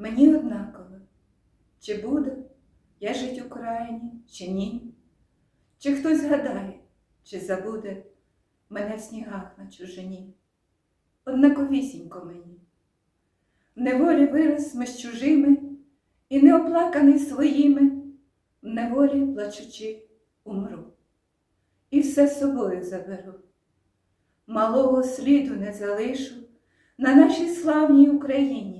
Мені однаково, чи буду я жить в Україні, чи ні, чи хтось згадає, чи забуде мене в снігах на чужині. Однаковісінько мені. В неволі вирос ми з чужими і неоплаканий своїми, в неволі плачучи умру. І все з собою заберу. Малого сліду не залишу на нашій славній Україні,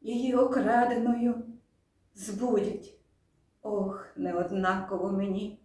її окраденою збудять. Ох, неоднаково мені.